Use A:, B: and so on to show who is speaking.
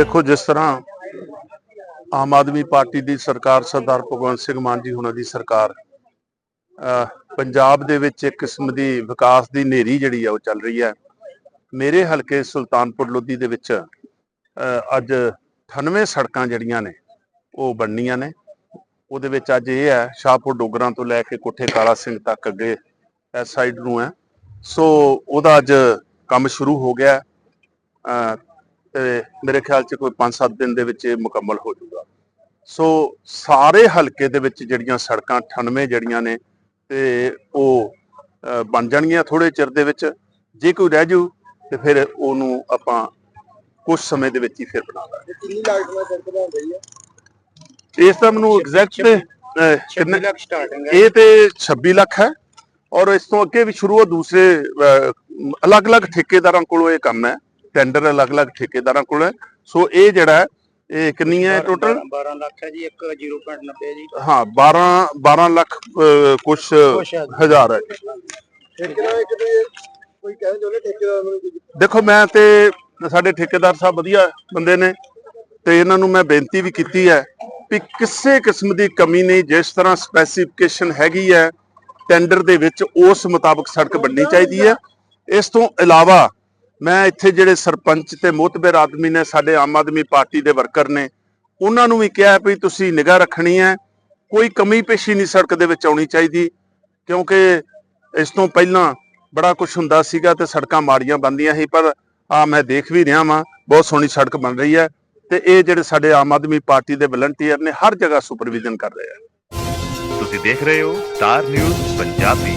A: ਦੇਖੋ, ਜਿਸ ਤਰ੍ਹਾਂ ਆਮ ਆਦਮੀ ਪਾਰਟੀ ਦੀ ਸਰਕਾਰ ਸਰਦਾਰ ਭਗਵੰਤ ਸਿੰਘ ਮਾਨ ਜੀ ਹੁਣਾਂ ਦੀ ਸਰਕਾਰ ਪੰਜਾਬ ਦੇ ਵਿੱਚ ਇੱਕ ਕਿਸਮ ਦੀ ਵਿਕਾਸ ਦੀ ਨੇਰੀ ਜਿਹੜੀ ਆ ਉਹ ਚੱਲ ਰਹੀ ਹੈ ਮੇਰੇ ਹਲਕੇ ਸੁਲਤਾਨਪੁਰ ਲੋਧੀ ਦੇ ਵਿੱਚ ਅੱਜ 98 ਸੜਕਾਂ ਜਿਹੜੀਆਂ ਨੇ, ਉਹ ਬਣਨੀਆਂ ਨੇ। ਉਹਦੇ ਵਿੱਚ ਅੱਜ ਇਹ ਹੈ ਸ਼ਾਹਪੁਰ ਡੋਗਰਾਂ ਤੋਂ ਲੈ ਕੇ ਕੋਠੇ ਕਾਲਾ ਸਿੰਘ ਤੱਕ ਅੱਗੇ ਇਸ ਸਾਈਡ ਨੂੰ ਹੈ ਸੋ ਉਹਦਾ ਅੱਜ ਕੰਮ ਸ਼ੁਰੂ ਹੋ ਗਿਆ। ਤੇ ਮੇਰੇ ਖਿਆਲ 'ਚ ਕੋਈ 5-7 ਦਿਨ ਦੇ ਵਿੱਚ ਇਹ ਮੁਕੰਮਲ ਹੋ ਜਾਊਗਾ। ਸੋ ਸਾਰੇ ਹਲਕੇ ਦੇ ਵਿੱਚ ਜਿਹੜੀਆਂ ਸੜਕਾਂ 98 ਜਿਹੜੀਆਂ ਨੇ ਤੇ ਉਹ ਬਣ ਜਾਣਗੀਆਂ ਥੋੜੇ ਚਿਰ ਦੇ ਵਿੱਚ। ਜੇ ਕੋਈ ਰਹਿ ਜੂ ਤੇ ਫਿਰ ਉਹਨੂੰ ਆਪਾਂ ਕੁਝ ਸਮੇਂ ਦੇ ਵਿੱਚ ਹੀ ਫਿਰ ਬਣਾ ਦਾਂਗੇ।
B: ਕਿੰਨੀ ਲਾਗਤ ਨਾਲ ਸੜਕ ਬਣ ਰਹੀ ਹੈ?
A: ਇਸ ਦਾ ਮੈਨੂੰ ਐਗਜ਼ੈਕਟ ਕਿੰਨੇ
B: ਲੱਖ ਸਟਾਰਟਿੰਗ
A: ਇਹ ਤੇ 26 ਲੱਖ ਹੈ ਔਰ ਇਸ ਤੋਂ ਅੱਗੇ ਵੀ ਸ਼ੁਰੂ ਹੋ ਦੂਸਰੇ ਅਲੱਗ-ਅਲੱਗ ਠੇਕੇਦਾਰਾਂ ਕੋਲੋਂ ਇਹ ਕੰਮ ਹੈ। ਟੈਂਡਰ ਅਲੱਗ-ਅਲੱਗ ਠੇਕੇਦਾਰਾਂ ਕੋਲ ਹੈ। ਸੋ ਇਹ ਜਿਹੜਾ ਹੈ, ਇਹ ਕਿੰਨੀ ਹੈ ਟੋਟਲ
B: 12 ਲੱਖ ਹੈ ਜੀ 1 0.90 ਜੀ।
A: ਹਾਂ 12 12 ਲੱਖ
B: ਹੈ।
A: ਹਜ਼ਾਰ ਹੈ।
B: ਇੱਕ ਕੋਈ ਕਹਿੰਦੇ ਜੋਨੇ ਠੇਕੇਦਾਰ ਨੂੰ ਕੋਈ
A: ਦੇਖੋ ਮੈਂ ਤੇ ਸਾਡੇ ਠੇਕੇਦਾਰ ਸਾਹਿਬ ਵਧੀਆ ਬੰਦੇ ਨੇ ਤੇ ਇਹਨਾਂ ਨੂੰ ਮੈਂ ਬੇਨਤੀ ਵੀ ਕੀਤੀ ਹੈ ਵੀ ਕਿਸੇ ਕਿਸਮ ਦੀ ਕਮੀ ਨਹੀਂ ਜਿਸ ਤਰ੍ਹਾਂ ਸਪੈਸੀਫਿਕੇਸ਼ਨ ਹੈਗੀ ਹੈ ਟੈਂਡਰ ਦੇ ਵਿੱਚ ਉਸ ਮੁਤਾਬਕ ਸੜਕ ਬਣਨੀ ਚਾਹੀਦੀ ਹੈ। ਇਸ ਤੋਂ ਇਲਾਵਾ ਮੈਂ ਇੱਥੇ ਜਿਹੜੇ ਸਰਪੰਚ ਤੇ ਮੋਤਬਰ ਆਦਮੀ ਨੇ ਸਾਡੇ ਆਮ ਆਦਮੀ ਪਾਰਟੀ ਦੇ ਵਰਕਰ ਨੇ, ਉਹਨਾਂ ਨੂੰ ਵੀ ਕਿਹਾ ਵੀ ਤੁਸੀਂ ਨਿਗਾਹ ਰੱਖਣੀ ਹੈ, ਕੋਈ ਕਮੀ ਪੇਸ਼ੀ ਨਹੀਂ ਸੜਕ ਦੇ ਵਿੱਚ ਆਉਣੀ ਚਾਹੀਦੀ, ਕਿਉਂਕਿ ਇਸ ਤੋਂ ਪਹਿਲਾਂ ਬੜਾ ਕੁਝ ਹੁੰਦਾ ਸੀਗਾ ਤੇ ਸੜਕਾਂ ਮਾੜੀਆਂ ਬਣਦੀਆਂ ਸੀ, ਪਰ ਆ ਮੈਂ ਦੇਖ ਵੀ ਰਿਹਾ ਵਾਂ, ਬਹੁਤ ਸੋਹਣੀ ਸੜਕ ਬਣ ਰਹੀ ਹੈ ਤੇ ਇਹ ਜਿਹੜੇ ਸਾਡੇ ਆਮ ਆਦਮੀ ਪਾਰਟੀ ਦੇ ਵਲੰਟੀਅਰ ਨੇ ਹਰ ਜਗ੍ਹਾ ਸੁਪਰਵਿਜ਼ਨ ਕਰ ਰਹੇ ਆ।
C: ਤੁਸੀਂ ਦੇਖ ਰਹੇ ਹੋ ਸਟਾਰ ਨਿਊਜ਼ ਪੰਜਾਬੀ।